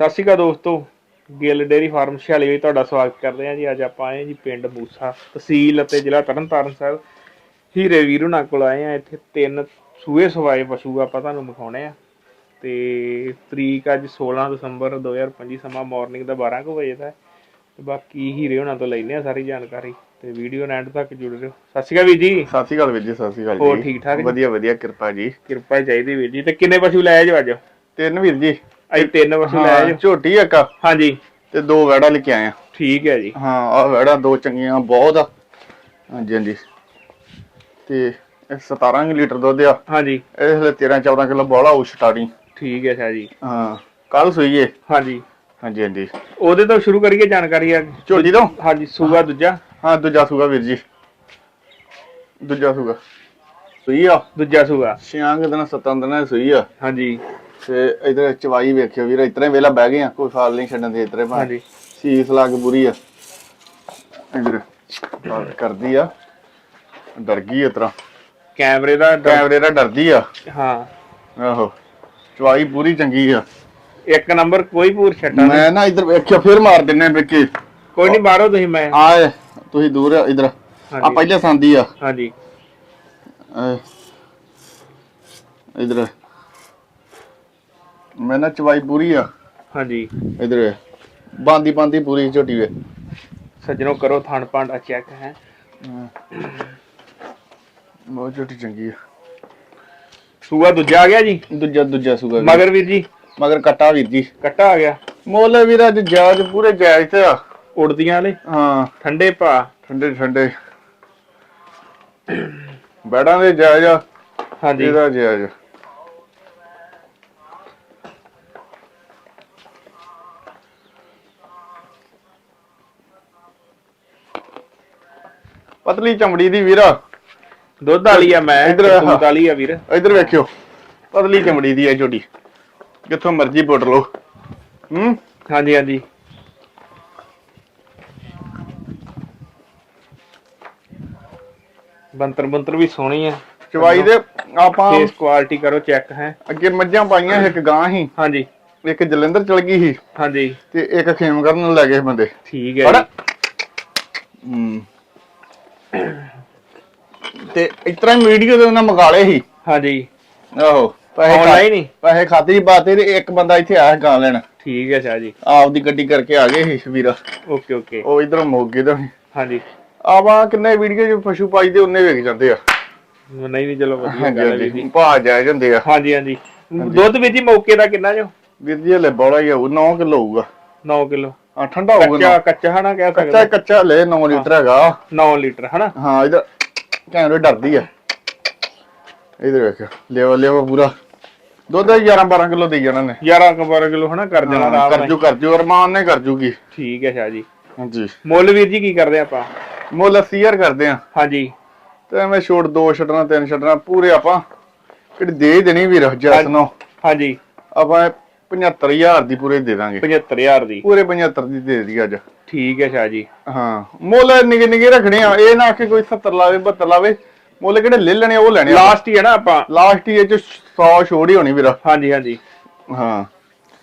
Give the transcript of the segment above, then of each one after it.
ਸਤਿ ਸ਼੍ਰੀ ਅਕਾਲ ਦੋਸਤੋ Gill dairy farm ਛਿਆਲੀ ਵਿੱਚ ਤੁਹਾਡਾ ਸਵਾਗਤ ਕਰਦੇ ਹਾਂ ਜੀ। ਅੱਜ ਆਪਾਂ ਆਏ ਜੀ ਪਿੰਡ ਮੂਸਾ ਤਹਿਸੀਲ ਅਤੇ ਜ਼ਿਲ੍ਹਾ ਤਰਨਤਾਰਨ ਸਾਹਿਬ। ਹੀਰੇ ਵੀਰ ਹੁਣਾਂ ਕੋਲ ਆਏ ਆ ਇੱਥੇ ਤਿੰਨ ਸੂਏ ਸਵਾਏ ਪਸ਼ੂ ਆਪਾਂ ਤੁਹਾਨੂੰ ਵਿਖਾਉਣੇ ਆ ਤੇ ਤਰੀਕ ਅੱਜ 16 ਦਸੰਬਰ 2025 ਸਮਾਂ ਮਾਰਨਿੰਗ ਦਾ 12 ਕੁ ਵਜੇ ਦਾ ਤੇ ਬਾਕੀ ਹੀਰੇ ਹੁਣਾਂ ਤੋਂ ਲੈਣੇ ਆ ਸਾਰੀ ਜਾਣਕਾਰੀ। ਤੇ ਵੀਡੀਓ ਐਂਡ ਤੱਕ ਜੁੜ ਰਹੋ। ਸਤਿ ਸ਼੍ਰੀ ਅਕਾਲ ਵੀਰ ਜੀ। ਸਤਿ ਸ਼੍ਰੀ ਅਕਾਲ ਵੀਰ ਜੀ ਸਤਿ ਸ਼੍ਰੀ ਅਕਾਲ ਜੀ। ਹੋਰ ਠੀਕ ਠਾਕ? ਵਧੀਆ ਵਧੀਆ ਕਿਰਪਾ ਜੀ। ਕਿਰਪਾ ਚਾਹੀਦੀ ਵੀਰ ਜੀ। ਤੇ ਕਿੰਨੇ ਪਸ਼ੂ ਲਾਏ ਜੋ ਅੱਜ? ਤਿੰਨ ਵੀਰ ਜੀ। ਅੱਜ ਤਿੰਨ ਲਾਏ ਹਾਂ, ਜੋ ਝੋਟੀ ਇੱਕ ਆ। ਹਾਂਜੀ। ਤੇ ਦੋ ਵੈੜਾ ਲੈ ਕੇ ਆਏ ਆ। ਠੀਕ ਹੈ ਜੀ। ਹਾਂ ਆ ਵੈੜਾ ਦੋ ਚੰਗੀਆਂ ਬਹੁਤ ਆ। ਹਾਂਜੀ ਹਾਂਜੀ। ਤੇ ਇਹ 17 ਕੁ ਲੀਟਰ ਦੁੱਧ ਆ। ਹਾਂਜੀ। ਇਹ ਹਲੇ 13 14 ਕਿਲੋ ਬੋਲਾ ਉਹ ਸਟਾਰਟਿੰਗ ਠੀਕ ਹੈ ਸ਼ਾਹ ਜੀ। ਹਾਂ ਕੱਲ ਸੂਈਏ। ਹਾਂਜੀ। ਹਾਂਜੀ ਹਾਂਜੀ। ਉਹਦੇ ਤੋਂ ਸ਼ੁਰੂ ਕਰੀਏ ਜਾਣਕਾਰੀ ਆ? ਝੋਟੀ ਤੋਂ? ਹਾਂਜੀ ਸੂਗਾ ਦੂਜਾ? ਹਾਂ ਦੂਜਾ ਸੂਗਾ ਵੀਰ ਜੀ। ਦੂਜਾ ਸੂਗਾ ਸੂਈ ਆ। ਦੂਜਾ ਸੂਗਾ ਛਿਆਂ ਕੁ ਦਿਨ ਸੱਤਾਂ ਦਿਨਾਂ ਦੀ ਸੂਈ ਆ। ਹਾਂਜੀ। ਤੇ ਇਧਰ ਚਵਾਈ ਵੇਖਿਓ ਵੀਰ ਇਤਨੇ ਵੇਲਾ ਬਹਿ ਗਏ ਆ ਕੋਈ ਫਾਲ ਨਹੀਂ ਛੱਡਣ ਦੇ ਇਤਰੇ ਭਾਂ ਹਾਂਜੀ। ਸੀਸ ਲੱਗ ਬੁਰੀ ਆ। ਇਧਰ ਕਰਦੀ ਆ। ਡਰ ਗਈ ਇਸ ਤਰ੍ਹਾਂ ਕੈਮਰੇ ਦਾ ਕੈਮਰੇ ਦਾ ਡਰਦੀ ਆ। ਹਾਂ। ਆਹੋ ਚਵਾਈ ਪੂਰੀ ਚੰਗੀ ਆ। ਇੱਕ ਨੰਬਰ ਕੋਈ ਪੂਰ ਛੱਟਾ ਮੈਂ ਨਾ ਇਧਰ ਵੇਖਿਓ ਫੇਰ ਮਾਰ ਦਿੰਨੇ ਵਿੱਕੀ ਕੋਈ ਨਹੀਂ ਮਾਰੋ ਤੁਸੀਂ ਮੈਂ ਆਏ ਤੁਸੀਂ ਦੂਰ ਆ ਇਧਰ। ਆ ਪਹਿਲੇ ਸੰਦੀ ਆ। ਹਾਂਜੀ। ਇਧਰ। ਮੈਂ ਨਾ ਚਵਾਈ ਪੂਰੀ ਆ। ਹਾਂਜੀ। ਇਧਰ ਬਾਂਦੀ ਬਾਂਦੀ ਪੂਰੀ ਝੋਟੀ ਵੇ ਸੱਜਣੋ ਕਰੋ ਥਣ ਪਾਂਡਾ ਚੈੱਕ ਹੈ। ਬਹੁਤ ਝੋਟੀ ਚੰਗੀ ਆ। ਸੂਗਾ ਦੂਜਾ ਆ ਗਿਆ ਜੀ? ਦੂਜਾ ਦੂਜਾ ਸੂਗਾ ਵੀਰ। ਮਗਰ ਵੀਰ ਜੀ? ਮਗਰ ਕਟਾ ਵੀਰ ਜੀ। ਕੱਟਾ ਆ ਗਿਆ। ਮੁੱਲ ਵੀਰ ਅੱਜ ਜਾਇਜ਼ ਪੂਰੇ ਜਾਇਜ਼ ਤੇ ਆ। ਉੜਦੀਆਂ ਵਾਲੇ? ਹਾਂ। ਠੰਡੇ ਭਾ। ਠੰਡੇ ਠੰਡੇ। ਬੈੜਾਂ ਦੇ ਜਾਇਜ਼ ਆ। ਹਾਂਜੀ। ਇਹਦਾ ਜਾਇਜ਼ ਆ। ਪਤਲੀ ਚਮੜੀ ਦੀ ਵੀਰਾ। ਦੁੱਧ ਵਾਲੀ ਆ ਮੈਂ ਇੱਧਰ। ਦੁੱਧ ਵਾਲੀ ਆ ਵੀਰ। ਇੱਧਰ ਵੇਖਿਓ ਪਤਲੀ ਚਮੜੀ ਦੀ ਹੈ ਝੋਟੀ ਕਿੱਥੋਂ ਮਰਜ਼ੀ ਪੁੱਟ ਲਓ। ਹੂੰ? ਹਾਂਜੀ ਹਾਂਜੀ। ਬੰਤਰ ਬੰਤਰ ਵੀ ਸੋਹਣੀ ਆ। ਚਵਾਈ ਦੇ ਆਪਾਂ ਫੇਸ ਕੁਆਲਿਟੀ ਕਰੋ ਚੈੱਕ ਹੈ। ਅੱਗੇ ਮੱਝਾਂ ਪਾਈਆਂ ਇੱਕ ਗਾਂ ਸੀ। ਹਾਂਜੀ। ਇੱਕ ਜਲੰਧਰ ਚਲ ਗਈ ਸੀ। ਹਾਂਜੀ। ਤੇ ਇੱਕ ਖੇਮ ਕਰਨ ਲੈ ਗਏ ਬੰਦੇ। ਠੀਕ ਹੈ ਹੂੰ। ਤੇ ਇਤਰਾ ਵੀਡੀਓ ਦੇ ਉਹਨਾਂ ਮਗਾਲੇ ਸੀ। ਹਾਂਜੀ। ਆਹੋ ਪੈਸੇ ਆਨਲਾਈਨ ਹੀ। ਪੈਸੇ ਖਾਤੇ ਹੀ ਪਾਤੇ ਤੇ ਇੱਕ ਬੰਦਾ ਇੱਥੇ ਆਇਆ ਗਾਂ ਲੈਣ। ਠੀਕ ਹੈ ਸ਼ਾਹ ਜੀ। ਆਪਦੀ ਗੱਡੀ ਕਰਕੇ ਆ ਗਏ ਸੀ ਵੀਰਾ ਓਕੇ ਓਕੇ। ਉਹ ਇਧਰੋਂ ਮੋਗੇ ਤੋਂ ਹਾਂਜੀ। ਆਵਾ ਕਿੰਨੇ ਵੀਡੀਓ ਚ ਪਸ਼ੂ ਪਾਈ ਦੇ ਉਹਨੇ ਵੇਖ ਜਾਂਦੇ ਆ। ਨਹੀਂ ਨਹੀਂ ਚਲੋ ਵਧੀਆ ਗੱਲ ਹੈ ਵੀਰ ਜੀ। ਭਾ ਜਾਇ ਜਾਂਦੇ ਆ। ਹਾਂਜੀ ਹਾਂਜੀ। ਦੁੱਧ ਹੀ ਮੌਕੇ ਦਾ ਕਿੰਨਾ ਜੋ? ਵੀਰ ਜੀ ਹਲੇ ਬੋਲਾ ਹੀ ਹੋਊ 9 ਕਿਲੋ ਹੋਊਗਾ। 9 ਕਿਲੋ। ਆ ਠੰਡਾ ਹੋਊਗਾ ਕੱਚਾ ਨਾ। ਕੱਚਾ ਹਨਾ ਕਹਿ ਕੱਚਾ ਸਕਦੇ। ਕੱਚਾ ਲੈ 9 ਲੀਟਰ ਹੈਗਾ। 9 ਲੀਟਰ ਹਨਾ? ਹਾਂ ਇਧਰ ਕੈਮਰੇ ਡਰਦੀ ਆ। ਇਧਰ ਵੇਖ ਲਿਓ ਲਿਓ ਪੂਰਾ। ਦੁੱਧ 11 12 ਕਿਲੋ ਦੇ ਜਾਣਾ ਨੇ 11 ਕਬਰ ਕਿਲੋ ਹਨਾ? ਕਰ ਦੇਣਾ ਆਰਾਮ ਨਾਲ। ਕਰਜੂ ਕਰਜੂ ਅਰਮਾਨ ਨੇ ਕਰਜੂਗੀ ਠੀਕ ਹੈ ਸ਼ਾਹ ਜੀ। ਹਾਂਜੀ। ਮੁੱਲ ਵੀਰ ਜੀ ਕੀ ਕਰਦੇ ਆਪਾਂ? ਮੁੱਲ 80000 ਕਰਦੇ ਆ। ਹਾਂਜੀ। ਤੇ ਮੈਂ ਛੋਟ ਦੋ ਛੱਡਣਾ ਤਿੰਨ ਛੱਡਣਾ ਪੂਰੇ ਆਪਾਂ। ਕਿਹੜੀ ਦੇ ਹੀ ਦੇਣੀ ਵੀਰ ਜੈਸ ਨੂੰ। ਹਾਂਜੀ। ਆਪਾਂ 75000 ਦੀ ਪੂਰੇ ਦੇ ਦਾਂਗੇ। 75000 ਦੀ। ਪੂਰੇ 75 ਦੀ ਦੇ ਦੀ ਅੱਜ। ਠੀਕ ਹੈ ਸ਼ਾਹ ਜੀ। ਹਾਂ ਮੁੱਲ ਨਿਗੇ ਨਿਗੇ ਰੱਖਣੇ ਆ। ਇਹ ਨਾ ਕਿ ਕੋਈ 70 ਲਾਵੇ 72 ਲਾਵੇ। ਮੁੱਲ ਕਿਹੜੇ ਲੈ ਲੈਣੇ ਉਹ ਲੈਣੇ ਲਾਸਟ ਹੀ ਹੈ ਨਾ ਆਪਾਂ। ਲਾਸਟ ਹੀ ਇਹ ਚ 100 ਛੋੜ ਹੀ ਹੋਣੀ ਵੀਰਾ। ਹਾਂਜੀ ਹਾਂਜੀ। ਹਾਂ।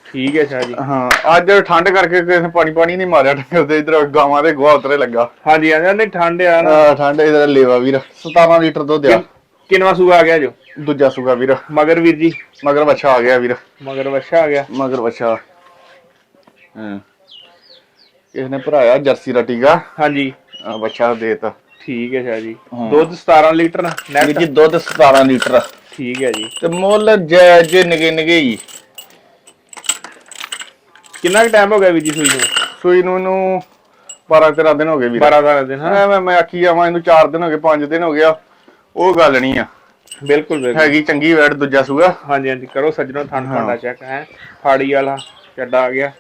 ਠੀਕ ਹੈ ਸ਼ਾਹ ਜੀ। ਹਾਂ ਅੱਜ ਠੰਡ ਕਰਕੇ ਕਿਸੇ ਪਾਣੀ ਪਾਣੀ ਨਹੀਂ ਮਾਰਿਆ ਉਹਦੇ ਇਧਰ ਗਾਵਾਂ ਦੇ ਗੋਹਾ ਉਤਰੇ ਲੱਗਾ। ਹਾਂਜੀ ਹਾਂਜੀ ਨਹੀਂ ਠੰਡ ਆ ਨਾ। ਠੰਡ ਇਧਰ ਲੇਵਾ ਵੀਰ। 17 ਲੀਟਰ ਦੁੱਧ ਆ। ਕਿੰਨਵਾ ਸੂਆ ਆ ਗਿਆ ਜੋ? ਦੂਜਾ ਸੁਗਾ ਵੀਰ। ਮਗਰ ਵੀਰ ਜੀ। ਮਗਰ ਬੱਚਾ ਆ ਗਿਆ ਵੀਰ। ਮਗਰ ਵੱਛਾ ਆ ਗਿਆ। ਮਗਰ ਬੱਚਾ ਹਾਂ। ਕਿਸ ਨੇ ਭਰਾਇਆ ਜਰਸੀ ਦਾ ਟੀਕਾ। ਹਾਂਜੀ। ਆ ਦੇਤਾ। ਠੀਕ ਹੈ ਸ਼ਾਹ ਜੀ। ਦੁੱਧ 17 ਲੀਟਰ ਵੀਰ ਨੈਟ ਜੀ ਦੁੱਧ 17 ਲੀਟਰ। ਠੀਕ ਹੈ ਜੀ। ਤੇ ਮੁੱਲ ਜੈ ਜੇ ਨਿਗੇ ਨਿਗੇ ਹੀ। ਕਿੰਨਾ ਕੁ ਟਾਈਮ ਹੋ ਗਿਆ ਵੀਰ ਜੀ ਸੂਈ ਨੂੰ? ਸੂਈ ਨੂੰ ਇਹਨੂੰ 12 13 ਦਿਨ ਹੋ ਗਏ ਵੀਰ। 12 ਦਾ ਦਿਨ ਹਾਂ। ਐਵੇਂ ਮੈਂ ਆਖੀ ਜਾਵਾਂ ਇਹਨੂੰ 4 ਦਿਨ ਹੋ ਗਏ 5 ਦਿਨ ਹੋ ਗਿਆ ਉਹ ਗੱਲ ਨਹੀਂ ਆ। ਬਿਲਕੁਲ ਬਿਲਕੁਲ। ਹੈਗੀ ਚੰਗੀ ਵੈਟ ਦੂਜਾ ਸੂਗਾ ਹਾਂਜੀ ਹਾਂਜੀ ਕਰੋ ਸੱਜਣੋ ਥਣ। ਫਾਂਡਾ ਚੈੱਕ ਹੈ। ਫਾੜੀ ਵਾਲਾ ਚੱਡਾ ਆ ਗਿਆ।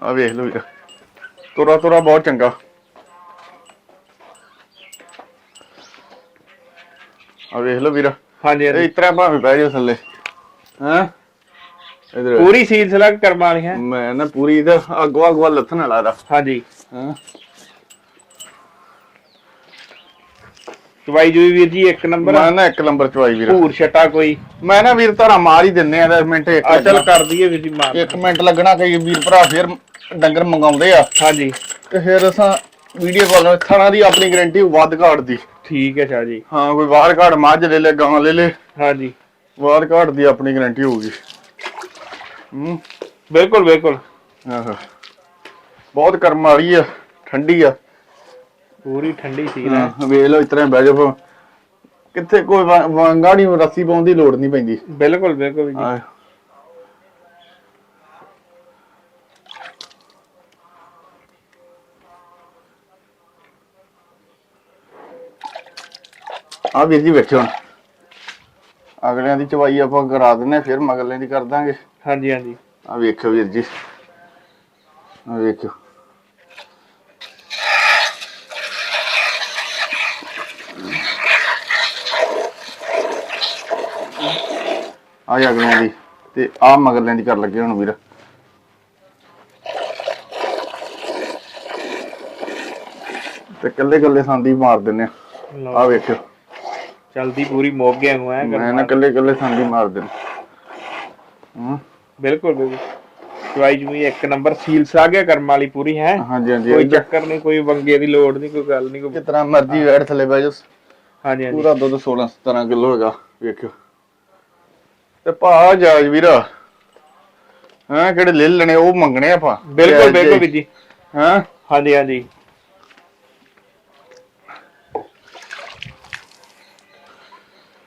ਆ ਵੇਖ ਲਓ ਵੀਰ। ਤੁਰਾ ਤੁਰਾ ਬਹੁਤ ਚੰਗਾ। ਆ ਵੇਖ ਲਓ ਵੀਰ। ਹਾਂਜੀ ਇਹ ਇਤਰਾ ਭਾਵੇਂ ਬਹਿ ਜਾ ਥੱਲੇ। ਹਾਂ? ਪੂਰੀ ਸੀਲ ਸਲਗ ਕਰਮਾਂ ਵਾਲੀ ਹੈ ਮੈਂ ਨਾ ਪੂਰੀ ਇਹਦਾ ਅਗਵਾ ਅਗਵਾ ਲੱਥਣ ਵਾਲਾ ਦਾ ਹਾਂਜੀ। ਹਾਂ। ਚਵਾਈ ਜੂਈ ਵੀਰ ਜੀ ਇੱਕ ਨੰਬਰ ਮੈਂ ਨਾ ਇੱਕ ਨੰਬਰ ਚਵਾਈ ਵੀਰ। ਭੂਰ ਛਟਾ ਕੋਈ। ਮੈਂ ਨਾ ਵੀਰ ਧਾਰਾ ਮਾਰ ਹੀ ਦਿੰਨੇ ਆ 10 ਮਿੰਟ ਇੱਕ ਆ ਚੱਲ ਲੱਗਣਾ। ਕਰ ਦਈਏ ਵੀਰ ਜੀ ਮਾਰ। ਇੱਕ ਮਿੰਟ ਲੱਗਣਾ ਕਈ ਵੀਰ ਭਰਾ ਫਿਰ ਡੰਗਰ ਮੰਗਾਉਂਦੇ ਆ। ਹਾਂਜੀ। ਤੇ ਫਿਰ ਅਸਾਂ ਵੀਡੀਓ ਕਾਲ ਥਾਣਾ ਦੀ ਆਪਣੀ ਗਾਰੰਟੀ ਵੱਧ ਘਾਟ ਦੀ। ਠੀਕ ਹੈ ਸ਼ਾਹ ਜੀ। ਹਾਂ ਕੋਈ ਬਾਹਰ ਘਾਟ ਮੱਝ ਲੈ ਲੈ ਗਾਂ ਲੈ ਲੈ। ਹਾਂਜੀ। ਬਾਹਰ ਘਾਟ ਦੀ ਆਪਣੀ ਗਾਰੰਟੀ ਹੋਊਗੀ। ਹੂੰ ਬਿਲਕੁਲ ਬਿਲਕੁਲ। ਆਹੋ। ਬਹੁਤ ਕਰਮ ਵਾਲੀ ਆ ਠੰਡੀ ਆ। ਪੂਰੀ ਠੰਡੀ ਸੀ ਨਾ। ਹਾਂ, ਵੇਖ ਲਓ ਇਤਨਾ ਬਹਿ ਜਾਓ ਕਿੱਥੇ ਕੋਈ ਵਾ- ਵਾਂਗਾ ਨਹੀਂ ਰੱਸੀ ਪਾਉਣ ਦੀ ਲੋੜ ਨਹੀਂ ਪੈਂਦੀ। ਬਿਲਕੁਲ ਬਿਲਕੁਲ ਜੀ। ਆਹ। ਆ ਵੀਰ ਜੀ ਵੇਖਿਓ ਹੁਣ। ਅਗਲਿਆਂ ਦੀ ਚਵਾਈ ਆਪਾਂ ਕਰਾ ਦਿੰਨੇ ਫਿਰ ਮਗਲਿਆਂ ਦੀ ਕਰ ਦਾਂਗੇ। ਹਾਂਜੀ ਹਾਂਜੀ। ਆ ਵੇਖਿਓ ਵੀਰ ਜੀ। ਆ ਵੇਖਿਓ। ਆ ਅਗਲਿਆਂ ਦੀ। ਤੇ ਆ ਮਗਰਲਿਆਂ ਦੀ ਕਰ ਲੱਗੇ ਹੁਣ ਵੀਰ। ਤੇ ਕੱਲੇ ਕੱਲੇ ਸੰਦੀ ਮਾਰ ਦਿੰਨੇ ਆ। ਵੇਖਿਓ। ਚਲਦੀ ਪੂਰੀ ਮੋਗ ਗਿਆ ਨੂੰ ਹੈ ਮੈਂ ਨਾ ਕੱਲੇ ਕੱਲੇ ਸੰਦੀ ਮਾਰ ਦਿੰਨੇ ਹੂੰ। ਬਿਲਕੁਲ ਬਿਲਕੁਲ। ਚਵਾਈ ਜੂਈ ਇੱਕ ਨੰਬਰ ਸੀਲ ਸਾ ਗਿਆ ਕਰਮ ਵਾਲੀ ਪੂਰੀ ਹੈ? ਹਾਂਜੀ ਹਾਂਜੀ ਕੋਈ ਚੱਕਰ ਨਹੀਂ ਕੋਈ ਵੰਗੇ ਦੀ ਲੋੜ ਨਹੀਂ ਕੋਈ ਗੱਲ ਨਹੀਂ ਕੋਈ ਕਿਤਨਾ ਮਰਜ਼ੀ ਵੈੜ ਥੱਲੇ ਬਹਿ ਹਾਂਜੀ ਹਾਂਜੀ। ਪੂਰਾ ਦੁੱਧ 16 17 ਕਿਲੋ ਹੈਗਾ ਵੇਖਿਓ। ਤੇ ਭਾ ਜਾਜ ਵੀਰਾ। ਹਾਂ ਕਿਹੜੇ ਲੈ ਲੈਣੇ ਉਹ ਮੰਗਣੇ ਆਪਾਂ। ਬਿਲਕੁਲ ਬਿਲਕੁਲ ਵੀਰ ਜੀ। ਹਾਂ? ਹਾਂਜੀ ਹਾਂਜੀ।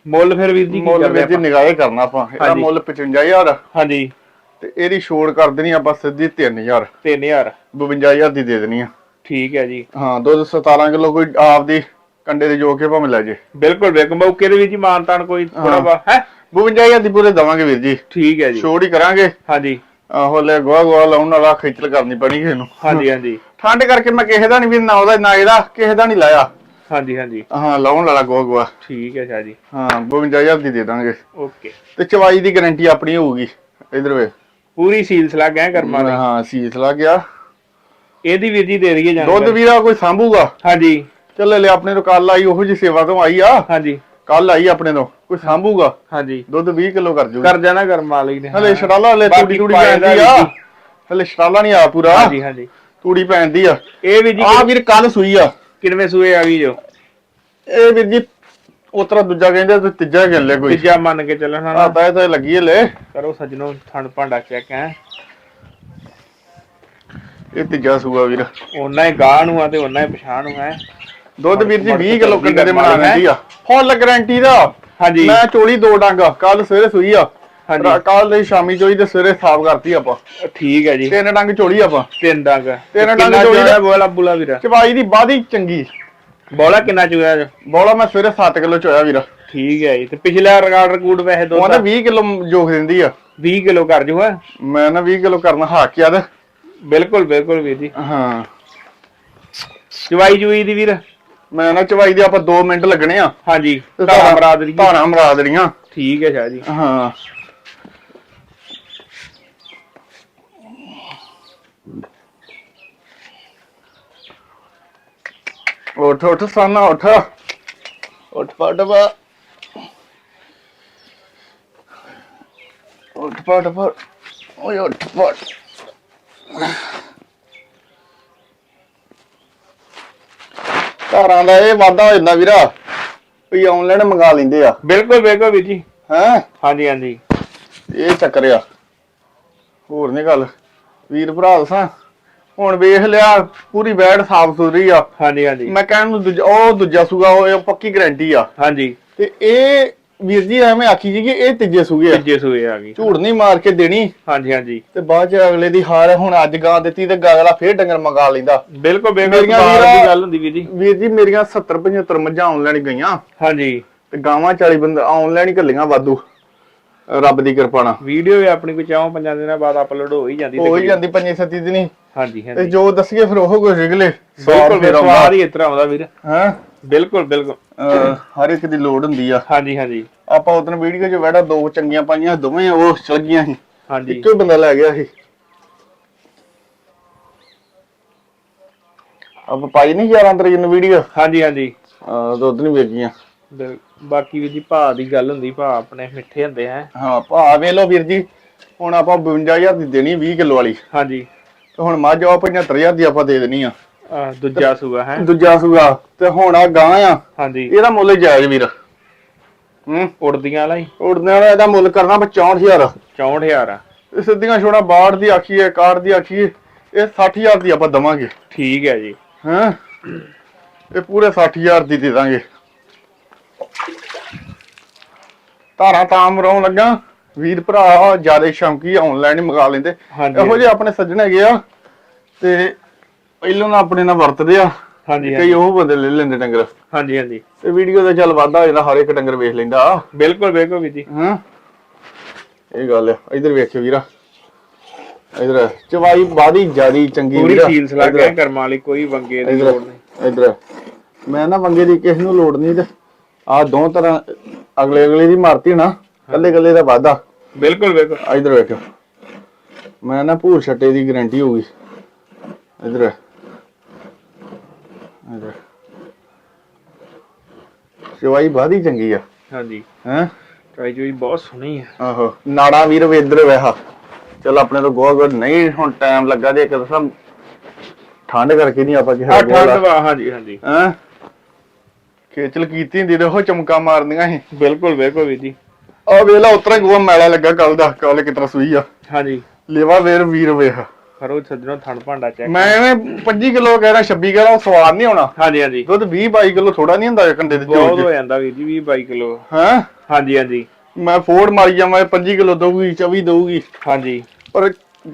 ਮੁੱਲ ਫਿਰ ਵੀਰ ਜੀ ਕੀ ਮੁੱਲ ਕਰਦੇ ਵਿੱਚ ਆਪਾਂ? ਨਿਗਾਹੇ ਕਰਨਾ ਆਪਾਂ। ਇਹਦਾ। ਮੁੱਲ 55000 ਹਾਂਜੀ। ਤੇ ਇਹਦੀ ਛੋੜ ਕਰ ਦੇਣੀ ਆਪਾਂ ਸਿੱਧੀ 3000 3000 52000 ਦੀ ਦੇ ਦੇਣੀ ਆ। ਠੀਕ ਹੈ ਜੀ। ਹਾਂ ਦੁੱਧ 17 ਕਿਲੋ ਕੋਈ ਆਪਦੀ ਕੰਡੇ ਦੇ ਜੋ ਕੇ ਭਾਵੇਂ ਲੈ ਜੇ। ਬਿਲਕੁਲ ਬਿਲਕੁਲ ਮੌਕੇ ਦੇ ਵਿੱਚ ਹੀ ਮਾਨਤਾਨ ਕੋਈ ਥੋੜਾ ਹਾਂ। ਬਾ ਹੈ? 52000 ਦੀ ਪੂਰੇ ਦਵਾਂਗੇ ਵੀਰ ਜੀ। ਠੀਕ ਹੈ ਜੀ। ਛੋੜ ਹੀ ਕਰਾਂਗੇ। ਹਾਂਜੀ। ਆਹੋ ਲੈ ਗੋਆ ਗੋਆ ਲਾਉਣ ਵਾਲਾ ਖੇਚਲ ਕਰਨੀ ਪੈਣੀ ਕਿਸੇ ਨੂੰ। ਹਾਂਜੀ ਹਾਂਜੀ। ਠੰਡ ਕਰਕੇ ਮੈਂ ਕਿਸੇ ਦਾ ਨਹੀਂ ਵੀ ਨਾ ਉਹਦਾ ਨਾ ਇਹਦਾ ਕਿਸੇ ਦਾ ਨਹੀਂ ਲਾਇਆ। ਹਾਂਜੀ ਹਾਂਜੀ। ਹਾਂ ਲਾਉਣ ਵਾਲਾ ਗੋਆ ਗੋਆ ਠੀਕ ਹੈ ਸ਼ਾਹ ਜੀ। ਹਾਂ 52000 ਦੀ ਦੇ ਦਾਂਗੇ। ਓਕੇ। ਤੇ ਚਵਾਈ ਦੀ ਗਾਰੰਟੀ ਆਪਣੀ ਹੋਊਗੀ ਇਧਰ ਵੇ। ਪੂਰੀ ਸੀਲ ਸਲਾ ਗਏ ਕਰਮਾਂ ਦੀ। ਹਾਂ ਸੀਸ ਲੱਗ ਗਿਆ ਇਹਦੀ ਵੀਰ ਜੀ ਦੇ ਦੁੱਧ ਜਾਣਕਾਰੀ। ਵੀਰਾ ਕੋਈ ਸਾਂਭੂਗਾ? ਹਾਂਜੀ। ਚੱਲ ਲੈ ਆਪਣੇ ਤੋਂ ਕੱਲ ਆਈ ਉਹੋ ਜੀ ਸੇਵਾ ਤੋਂ ਆਈ ਆ। ਹਾਂਜੀ। ਕੱਲ ਆਈ ਆਪਣੇ ਤੋਂ ਕੋਈ ਸਾਂਭੂਗਾ? ਹਾਂਜੀ। ਦੁੱਧ 20 ਕਿਲੋ ਕਰ ਜੂਗਾ। ਕਰ ਜਾਣਾ ਕਰਮਾਂ ਲਈ ਨੇ ਹਲੇ ਛੜਾਲਾ ਲੈ ਬਾਕੀ ਤੂੜੀ ਤੂੜੀ ਪਾਏ ਦਾ ਪੈਂਦੀ ਆ। ਜੀ। ਹਲੇ ਛੜਾਲਾ ਨਹੀਂ ਆ ਪੂਰਾ। ਹਾਂਜੀ ਹਾਂਜੀ। ਤੂੜੀ ਪੈਂਦੀ ਆ। ਇਹ ਵੀ ਜੀ ਆ ਵੀਰ ਕੱਲ ਸੂਈ ਆ। ਕਿੰਨਵੇਂ ਸੂਏ ਆ ਗਈ ਜੋ? ਇਹ ਵੀਰ ਜੀ ਉਤਰਾ ਦੂਜਾ ਕਹਿੰਦੇ ਤੇ ਤੀਜਾ ਗੱਲ ਲੈ ਕੋਈ। ਤੀਜਾ ਮੰਨ ਕੇ ਚੱਲਣਾ ਨਾ ਤਾਂ ਤਾਂ ਲੱਗੀ ਹੈ ਲੈ ਕਰੋ ਸੱਜਣੋ ਥਣ ਭਾਂਡਾ ਚੈੱਕ ਹੈ। ਇਹ ਤੀਜਾ ਸੂਆ ਵੀਰ। ਉਹਨਾਂ ਹੀ ਗਾਹ ਨੂੰ ਆ ਤੇ ਉਹਨਾਂ ਹੀ ਪਛਾਣ ਨੂੰ ਹੈ। ਦੁੱਧ ਵੀਰ ਜੀ ਮੜ- 20 ਕਿਲੋ ਕੰਡੇ ਦੇ ਬਣਾ ਲੈਂਦੀ ਆ ਫੁੱਲ ਗਾਰੰਟੀ ਦਾ। ਹਾਂਜੀ। ਮੈਂ ਚੋਲੀ ਦੋ ਡੰਗ ਕੱਲ ਸਵੇਰੇ ਸੂਈ ਆ। ਹਾਂਜੀ। ਕੱਲ ਦੀ ਸ਼ਾਮੀ ਚੋਈ ਤੇ ਸਵੇਰੇ ਸਾਫ਼ ਕਰਤੀ ਆਪਾਂ। ਠੀਕ ਹੈ ਜੀ। ਤਿੰਨ ਡੰਗ ਚੋਲੀ ਆਪਾਂ। ਤਿੰਨ ਡੰਗ। ਤਿੰਨ ਡੰਗ ਚੋਇਆ ਦਾ- ਬੋਲਾ ਬੁਲਾ ਵੀਰਾ? ਚਵਾਈ ਦੀ ਬਾਦੀ ਚੰਗੀ। ਬੋਲਾ ਕਿੰਨਾ ਚੋਇਆ ਜੋ? ਬੋਲਾ ਮੈਂ ਸਵੇਰੇ 7 ਕਿਲੋ ਚੋਇਆ ਵੀਰ। ਠੀਕ ਹੈ ਜੀ ਤੇ ਪਿਛਲਾ ਰਿਕਾਰਡ ਰਿਕੂਡ ਵੈਸੇ ਦੋ ਉਹਨੇ 20 ਕਿਲੋ ਜੋਖ ਦਿੰਦੀ ਆ। 20 ਕਿਲੋ ਕਰ ਜੂ ਹੈ ਮੈਂ ਨਾ 20 ਕਿਲੋ ਕਰਨਾ ਹਾਕਿਆ ਤੇ ਬਿਲਕੁਲ ਬਿਲਕੁਲ ਵੀਰ ਜੀ। ਹਾਂ। ਚਵਾਈ ਜੂਈ ਦੀ ਵੀਰ? ਮੈਂ ਨਾ ਚਵਾਈ ਦੇ ਆਪਾਂ 2 ਮਿੰਟ ਲੱਗਣੇ ਆ। ਹਾਂਜੀ ਧਾਰਾ ਧਾਰਾਂ ਮਰਾ ਦੇਣੀਆਂ ਠੀਕ ਹੈ ਸ਼ਾਹ ਜੀ। ਹਾਂ। ਉੱਠ ਉੱਠ ਸਾਨਾ ਉੱਠ। ਉੱਠ ਪੜ ਬਾ ਉੱਠ ਪੜ ਪੜ ਓਏ ਉੱਠ ਪੜ ਘਰਾਂ ਦਾ ਇਹ ਵਾਦਾ ਹੋ ਜਾਂਦਾ ਵੀਰਾ ਵੀ ਆਨਲਾਈਨ ਮੰਗਾ ਲੈਂਦੇ ਆ। ਬਿਲਕੁਲ ਬਿਲਕੁਲ ਵੀਰ ਜੀ। ਹੈਂ? ਹਾਂਜੀ ਹਾਂਜੀ। ਇਹ ਚੱਕਰ ਆ। ਹੋਰ ਨਹੀਂ ਗੱਲ। ਵੀਰ ਭਰਾ ਦਸਾਂ? ਹੁਣ ਵੇਖ ਲਿਆ ਪੂਰੀ ਬੈਡ ਸਾਫ਼ ਸੁਥਰੀ ਆ। ਹਾਂਜੀ ਹਾਂਜੀ। ਮੈਂ ਕਹਿਣ ਨੂੰ ਦੂਜਾ ਉਹ ਦੂਜਾ ਸੂਗਾ ਉਹ ਪੱਕੀ ਗਾਰੰਟੀ ਆ। ਹਾਂਜੀ। ਤੇ ਇਹ ਵੀਰ ਜੀ ਐਵੇਂ ਆਖੀ ਜੀ ਕਿ ਇਹ ਤੀਜੇ ਸੂਗੇ ਆ। ਤੀਜੇ ਸੂਏ ਆ ਗਈ ਝੂੜ ਨਹੀਂ ਮਾਰ ਕੇ ਦੇਣੀ। ਹਾਂਜੀ ਹਾਂਜੀ। ਤੇ ਬਾਅਦ ਚ ਅਗਲੇ ਦੀ ਹਾਰ ਹੁਣ ਅੱਜ ਗਾਂ ਦਿੱਤੀ ਤੇ ਅਗਲਾ ਫੇਰ ਡੰਗਰ ਮੰਗਾ ਲੈਂਦਾ। ਬਿਲਕੁਲ ਵੀਰਾਂ- ਦੀ ਗੱਲ ਹੁੰਦੀ ਵੀਰ ਜੀ। ਵੀਰ ਜੀ ਮੇਰੀਆਂ 70 75 ਮੱਝਾਂ ਆਨਲਾਈਨ ਗਈਆਂ। ਹਾਂਜੀ। ਤੇ ਗਾਵਾਂ 40 ਬੰਦੇ ਆਨਲਾਈਨ ਹੀ ਘੱਲੀਆਂ ਵਾਧੂ। ਰੱਬ ਦੀ ਕਿਰਪਾ ਨਾਲ। ਵੀਡੀਓ ਵੀ ਆਪਣੀ ਕੋਈ ਚਾਹੋਂ ਪੰਜਾਂ ਦਿਨਾਂ ਬਾਅਦ ਅਪਲੋਡ ਹੋ ਹੀ ਜਾਂਦੀ ਹੋ ਹੀ ਜਾਂਦੀ ਪੰਜੀ ਸੱਤੀ ਦਿਨੀ। ਹਾਂਜੀ ਤੇ ਹਾਂਜੀ। ਜੋ ਦੱਸੀਏ ਫਿਰ ਉਹ ਕੁਝ ਨਿਕਲੇ ਬਿਲਕੁਲ ਸਵਾਦ ਹੀ ਇਤਰਾ ਆਉਂਦਾ ਵੀਰ। ਹਾਂ? ਬਿਲਕੁਲ ਬਿਲਕੁਲ। ਹਰ ਇੱਕ ਦੀ ਲੋੜ ਹੁੰਦੀ ਆ। ਹਾਂਜੀ ਹਾਂਜੀ। ਆਪਾਂ ਉਦੋਂ ਵੀਡੀਓ 'ਚ ਵੜਾ ਦੋ ਚੰਗੀਆਂ ਪਾਈਆਂ ਦੋਵੇਂ ਉਹ ਚਲ ਗਈਆਂ ਸੀ। ਹਾਂਜੀ। ਇੱਕੋ ਬੰਦਾ ਲੈ ਗਿਆ ਸੀ। ਆਪਾਂ ਪਾਈ ਨਹੀਂ ਯਾਰ ਅੰਦਰ ਜਿੰਨ ਵੀਡੀਓ ਹਾਂਜੀ ਹਾਂਜੀ। ਦੁੱਧ ਨਹੀਂ ਵੇਚੀਆਂ ਬਿਲ- ਬਾਕੀ ਵੀ ਜੀ ਭਾਅ ਦੀ ਗੱਲ ਹੁੰਦੀ ਭਾਅ ਆਪਣੇ ਮਿੱਠੇ ਹੁੰਦੇ ਹੈ ਹਾਂ ਭਾ ਵੇ ਲੋ ਵੀਰ ਜੀ ਹੁਣ ਆਪਾਂ 52000 ਦੀ ਦੇਣੀ 20 ਕਿਲੋ ਵਾਲੀ। ਹਾਂਜੀ। ਤੇ ਹੁਣ ਮੱਝ ਆ 75000 ਦੀ ਆਪਾਂ ਦੇ ਦੇਣੀ ਆ। ਆਹ, ਦੂਜਾ ਸੂਆ ਹੈ? ਦੂਜਾ ਸੂਗਾ ਤੇ ਹੁਣ ਆ ਗਾਂ ਆ। ਹਾਂਜੀ। ਇਹਦਾ ਮੁੱਲ ਜਾਇਜ਼ ਵੀਰ। ਹੂੰ? ਉੜਦੀਆਂ ਵਾਲਾ ਹੀ। ਉੜਨੇ ਵਾਲਾ ਇਹਦਾ ਮੁੱਲ ਕਰਨਾ 64000 64000 ਆ। ਇਹ ਸਿੱਧੀਆਂ ਛੋੜਾ 62 ਦੀ ਆਖੀ ਹੈ 61 ਦੀ ਆਖੀ ਹੈ ਇਹ 60000 ਦੀ ਆਪਾਂ ਦਵਾਂਗੇ। ਠੀਕ ਹੈ ਜੀ। ਹੈਂ? ਇਹ ਪੂਰੇ 60000 ਦੀ ਦੇ ਦਾਂਗੇ। ਧਾਰਾਂ ਤਾਂ ਮਰਾਉਣ ਲੱਗਾ। ਵੀਰ ਭਰਾ ਜ਼ਿਆਦਾ ਸ਼ੌਂਕੀ ਆਨਲਾਈਨ ਹੀ ਮੰਗਾ ਲੈਂਦੇ। ਹਾਂਜੀ ਇਹੋ ਜਿਹੇ ਆਪਣੇ ਸੱਜਣ ਹੈਗੇ ਆ ਤੇ ਪਹਿਲੋਂ ਨਾ ਆਪਣੇ ਨਾਲ ਵਰਤਦੇ ਆ ਹਾਂਜੀ ਕਈ ਉਹ ਬੰਦੇ ਲੈ ਲੈਂਦੇ ਡੰਗਰ। ਹਾਂਜੀ ਹਾਂਜੀ। ਤੇ ਵੀਡੀਓ ਦਾ ਚੱਲ ਵਾਧਾ ਹੋ ਜਾਂਦਾ ਹਰ ਇੱਕ ਡੰਗਰ ਵੇਖ ਲੈਂਦਾ। ਬਿਲਕੁਲ ਬਿਲਕੁਲ ਵੀ ਜੀ। ਹਾਂ? ਇਹ ਗੱਲ ਆ ਇਧਰ ਵੇਖਿਓ ਵੀਰਾ। ਇਧਰ ਚਵਾਈ ਬਾਦੀ ਜਿਆਦੀ ਚੰਗੀ ਪੂਰੀ ਵੀਰਾ। ਸੀਲ ਸਲਾ ਇੱਧਰ। ਕੇ ਕਰਮਾਂ ਵਾਲੀ ਕੋਈ ਵੰਗੇ ਦੀ ਲੋੜ ਨਹੀਂ। ਇਧਰ। ਮੈਂ ਨਾ ਮੰਗੇ ਦੀ ਕਿਸ ਨੂੰ ਲੋੜ ਨਹੀਂ ਤੇ ਆ ਦੋ ਤਰ੍ਹਾਂ ਅਗਲੇ ਅਗਲੇ ਦੀ ਮਾਰਤੀ ਨਾ ਕੱਲੇ ਕੱਲੇ ਦਾ ਵਾਧਾ। ਬਿਲਕੁਲ ਬਿਲਕੁਲ। ਇਧਰ ਵੇਖੋ ਮੈਂ ਨਾ ਭੂਰ ਛੱਟੇ ਦੀ ਗਾਰੰਟੀ ਹੋਊਗੀ ਇਧਰ। ਇਧਰ। ਚਵਾਈ ਬਾਦੀ ਚੰਗੀ ਆ। ਹਾਂਜੀ। ਹੈ? ਚਾਈ ਜੀ ਬਹੁਤ ਸੋਹਣੀ ਹੈ ਆਹੋ। ਨਾੜਾ ਵੀਰ ਵੀ ਇੱਧਰ ਵੇਹਾ ਚਲ ਆਪਣੇ ਤੋਂ ਗੋਹਾ ਗੋਹਾ ਨਹੀਂ ਹੁਣ ਟਾਈਮ ਲੱਗਾ ਜੇ ਇੱਕ ਦਸਾਂ ਠੰਡ ਕਰਕੇ ਨਹੀਂ ਆਪਾਂ ਆ ਕਿਹਾ ਠੰਡ ਵਾ ਹਾਂਜੀ ਹਾਂਜੀ। ਹਾਂ? ਖੇਚਲ ਕੀਤੀ ਹੁੰਦੀ ਤੇ ਉਹ ਚਮਕਾ ਮਾਰਦੀਆਂ ਸੀ। ਬਿਲਕੁਲ ਬਿਲਕੁਲ ਵੀ ਜੀ। ਆ ਵੇਲਾ ਉਤਰਾ ਗੋਹਾ ਮੈਲਾ ਲੱਗਾ ਕੱਲ ਦਾ ਕੱਲ ਕਿਤਰਾ ਸੂਈ ਆ। ਹਾਂਜੀ। ਲੇਵਾ ਵੇਰ ਵੀਰ ਵੇਖ। ਕਰੋ ਸੱਜਣੋ ਥਣ ਭਾਂਡਾ ਚੈੱਕ ਮੈਂ ਐਵੇਂ 25 ਕਿਲੋ ਕਹਿ ਰਿਹਾ 26 ਕਹਿ ਰਿਹਾ ਉਹ ਸਵਾਦ ਨਹੀਂ ਆਉਣਾ। ਹਾਂਜੀ ਹਾਂਜੀ। ਦੁੱਧ 20 22 ਕਿਲੋ ਥੋੜਾ ਨਹੀਂ ਹੁੰਦਾ ਕੰਡੇ ਦੇ ਬਹੁਤ ਚੋਜ ਹੋ ਜਾਂਦਾ ਵੀਰ ਜੀ 20 22 ਕਿਲੋ। ਹਾਂ? ਹਾਂਜੀ ਹਾਂਜੀ। ਮੈਂ ਫੋੜ ਮਾਰੀ ਜਾਵਾਂ 25 ਕਿਲੋ ਦਊਗੀ 24 ਦਊਗੀ। ਹਾਂਜੀ। ਪਰ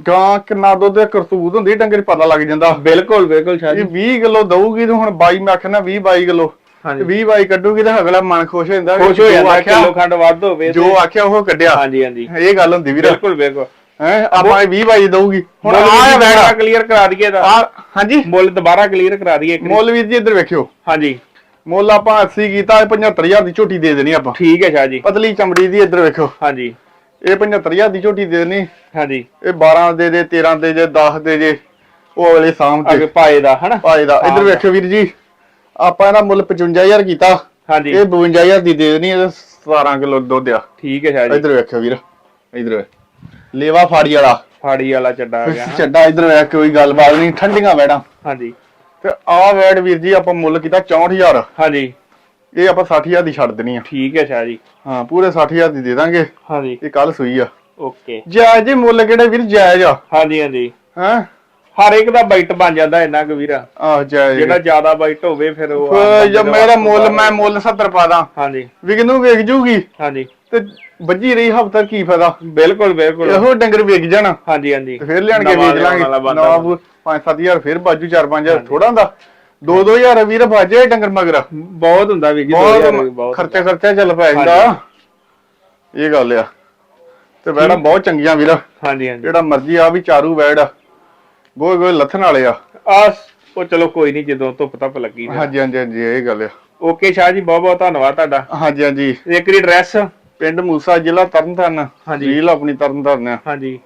ਗਾਂ ਕਿੰਨਾ ਦੁੱਧ ਦੇ ਕਰਤੂਤ ਹੁੰਦੀ ਡੰਗਰ ਪਤਾ ਲੱਗ ਜਾਂਦਾ। ਬਿਲਕੁਲ ਬਿਲਕੁਲ ਸ਼ਾਹ ਜੀ। 20 ਕਿਲੋ ਦਊਗੀ ਤੇ ਹੁਣ 22 ਮੈਂ ਆਖਣਾ 20 22 ਕਿਲੋ। ਹਾਂਜੀ। 20 22 ਕੱਢੂਗੀ ਤੇ ਅਗਲਾ ਮਨ ਖੁਸ਼ ਹੋ ਜਾਂਦਾ ਖੁਸ਼ ਹੋ ਜਾਂਦਾ ਕਿਲੋ ਖੰਡ ਵੱਧ ਹੋਵੇ ਜੋ ਆਖਿਆ ਉਹ ਕੱਢਿਆ। ਹਾਂਜੀ ਹਾਂਜੀ। ਇਹ ਗੱਲ ਹੁੰਦੀ ਵੀਰ। ਬਿਲਕੁਲ ਬਿਲਕੁਲ। ਹੈ ਆਪਾਂ ਇਹ 20 22 ਦਊਗੀ। ਹੁਣ ਆ ਵੀ ਦੁਬਾਰਾ ਵੈੜਾ ਕਲੀਅਰ ਕਰਾ ਦਈਏ ਦਾ ਆ ਹਾਂਜੀ। ਮੁੱਲ ਦੁਬਾਰਾ ਕਲੀਅਰ ਕਰਾ ਦਈਏ। ਮੁੱਲ ਵੀਰ ਜੀ ਇੱਧਰ ਵੇਖਿਓ। ਹਾਂਜੀ। ਮੁੱਲ ਆਪਾਂ 80 ਕੀਤਾ ਇਹ 75000 ਦੀ ਝੋਟੀ ਦੇ ਦੇਣੀ ਆਪਾਂ। ਠੀਕ ਹੈ ਸ਼ਾਹ ਜੀ। ਪਤਲੀ ਚਮੜੀ ਦੀ ਇੱਧਰ ਵੇਖਿਓ। ਹਾਂਜੀ। ਇਹ 75000 ਦੀ ਝੋਟੀ ਦੇ ਦੇਣੀ। ਹਾਂਜੀ। ਇਹ 12 ਦੇ ਦੇ 13 ਦੇ ਜੇ 10 ਦੇ ਜੇ ਉਹ ਅਗਲੇ ਸਾਹਮ ਅੱਗੇ ਤੇ ਪਾਏ ਦਾ ਹਨਾ? ਪਾਏ ਦਾ। ਇੱਧਰ ਹਾਂ। ਵੇਖਿਓ ਵੀਰ ਜੀ। ਆਪਾਂ ਇਹਦਾ ਮੁੱਲ 55000 ਕੀਤਾ। ਹਾਂਜੀ। ਇਹ 52000 ਦੀ ਦੇ ਦੇਣੀ ਇਹ 17 ਕਿਲੋ ਦੁੱਧ ਆ। ਠੀਕ ਹੈ ਸ਼ਾਹ ਜੀ। ਇੱਧਰ ਵੇਖਿਓ ਵੀਰ ਇੱਧਰ ਲੇਵਾ ਫਾੜੀ ਵਾਲਾ। ਫਾੜੀ ਵਾਲਾ ਚੱਡਾ ਆ ਗਿਆ। ਚੱਡਾ ਇੱਧਰ ਵੇਖ ਕੋਈ ਗੱਲਬਾਤ ਨਹੀਂ ਠੰਡੀਆਂ ਵੈੜਾਂ ਹਾਂਜੀ। ਤੇ ਆਹ ਵੈੜ ਵੀਰ ਜੀ ਆਪਾਂ ਮੁੱਲ ਕੀਤਾ 64000 ਹਾਂਜੀ। ਇਹ ਆਪਾਂ 60000 ਦੀ ਛੱਡ ਦੇਣੀ ਆ। ਠੀਕ ਹੈ ਸ਼ਾਹ ਜੀ। ਹਾਂ ਪੂਰੇ 60000 ਦੀ ਦੇ ਦਾਂਗੇ। ਹਾਂਜੀ। ਇਹ ਕੱਲ ਸੂਈ ਆ। ਓਕੇ। ਜਾਇਜ਼ ਮੁੱਲ ਕਿਹੜੇ ਵੀਰ ਜਾਇਜ਼ ਆ। ਹਾਂਜੀ ਹਾਂਜੀ। ਹੈ? ਹਰ ਇੱਕ ਦਾ ਬਾਈਟ ਬਣ ਜਾਂਦਾ ਇੰਨਾ ਕੁ ਵੀਰਾ। ਆਹ ਜਾਇਜ਼ ਜਿਹੜਾ ਜ਼ਿਆਦਾ ਬਾਈਟ ਹੋਵੇ ਫਿਰ ਉਹ ਆਮ ਫਿਰ ਬੰਦੇ ਜੇ ਦਾ ਮੇਰਾ ਮੁੱਲ ਮੈਂ ਮੁੱਲ 70 ਪਾ ਦਾਂ। ਹਾਂਜੀ। ਵਿਕਨੂ ਵੇਖ ਜੂਗੀ? ਹਾਂਜੀ। ਤੇ ਵੱਜੀ ਰਹੀ ਹਫਤਾ ਕੀ ਫਾਇਦਾ? ਬਿਲਕੁਲ ਬਿਲਕੁਲ। ਇਹੋ ਡੰਗਰ ਵੇਚ ਜਾਣਾ। ਹਾਂਜੀ ਹਾਂਜੀ। ਫਿਰ ਲਿਆਣ ਕੇ ਵੇਚ ਲਾਂਗੇ। ਨਵਾਂ 5-7000 ਫਿਰ ਬਾਜੂ 4-5000 ਥੋੜਾ ਹੁੰਦਾ। 2-2000 ਵੀਰ ਬਾਜੇ ਡੰਗਰ ਮਗਰ। ਬਹੁਤ ਹੁੰਦਾ ਵੀਰ ਜੀ 2000 ਵੀ ਬਹੁਤ ਖਰਚਾ ਖਰਚਾ ਚੱਲ ਪੈ ਜਾਂਦਾ। ਇਹ ਗੱਲ ਆ। ਤੇ ਵੈੜਾ ਬਹੁਤ ਚੰਗੀਆਂ ਵੀਰ। ਹਾਂਜੀ ਹਾਂਜੀ। ਜਿਹੜਾ ਮਰਜ਼ੀ ਆ ਵੀ ਚਾਰੂ ਵੈੜ ਆ ਗੋਏ ਗੋਏ ਲੱਥਣ ਵਾਲੇ ਆ। ਆ ਉਹ ਚਲੋ ਕੋਈ ਨਹੀਂ ਜਦੋਂ ਧੁੱਪ ਧੱਪ ਲੱਗੀ। ਹਾਂਜੀ ਹਾਂਜੀ ਹਾਂਜੀ ਇਹ ਗੱਲ ਆ। ਓਕੇ ਸ਼ਾਹ ਜੀ ਬਹੁਤ ਬਹੁਤ ਧੰਨਵਾਦ ਤੁਹਾਡਾ। ਹਾਂਜੀ ਹਾਂਜੀ। ਇੱਕ ਵਾਰੀ ਐਡਰੈਸ ਪਿੰਡ ਮੂਸਾ ਜ਼ਿਲ੍ਹਾ ਤਰਨਤਾਰਨ ਹਾਂਜੀ। ਝੀਲ ਆਪਣੀ ਤਰਨਤਾਰਨ ਆ। ਹਾਂਜੀ।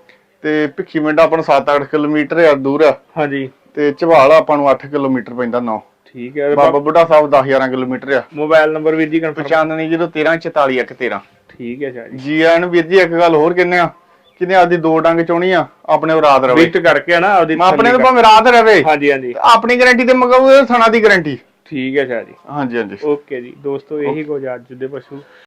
ਤੇ ਭਿੱਖੀ ਮਿੰਟ ਆਪਾਂ ਨੂੰ 7-8 ਕਿਲੋਮੀਟਰ ਆ ਦੂਰ ਆ। ਹਾਂਜੀ। ਤੇ ਝਵਾਲ ਆਪਾਂ ਨੂੰ 8 ਕਿਲੋਮੀਟਰ ਪੈਂਦਾ ਨੌ। ਠੀਕ ਹੈ ਬਾਬਾ ਬੁੱਢਾ ਸਾਹਿਬ 10-11 ਕਿਲੋਮੀਟਰ ਆ। ਮੋਬਾਈਲ ਨੰਬਰ ਵੀਰ ਜੀ ਕਨਫਰਮ 9501344113 ਠੀਕ ਹੈ ਸ਼ਾਹ ਜੀ। ਜੀ ਨੂੰ ਵੀਰ ਜੀ ਇੱਕ ਗੱਲ ਹੋਰ ਕਹਿੰਦੇ ਆ। ਕਿਨੇ ਆਦੀ ਦੋ ਡੰਗ ਚੋਣੀ ਆ ਆਪਣੇ ਉਹ ਰਾਤ ਰਵੇ। ਵਿਜ਼ਿਟ ਕਰਕੇ ਨਾ ਮੈਂ ਆਪਣੇ ਤੋਂ ਭਾਵੇਂ ਰਾਤ ਰਵੇ। ਹਾਂਜੀ ਹਾਂਜੀ। ਆਪਣੀ ਗਾਰੰਟੀ ਤੇ ਮੰਗਾਉ ਥਣਾ ਦੀ ਗਾਰੰਟੀ ਠੀਕ ਹੈ ਸ਼ਾਹ ਜੀ। ਹਾਂਜੀ ਹਾਂਜੀ। ਓਕੇ ਜੀ ਦੋਸਤੋ ਇਹੀ ਕੁਝ ਅੱਜ ਦੇ ਪਸ਼ੂ।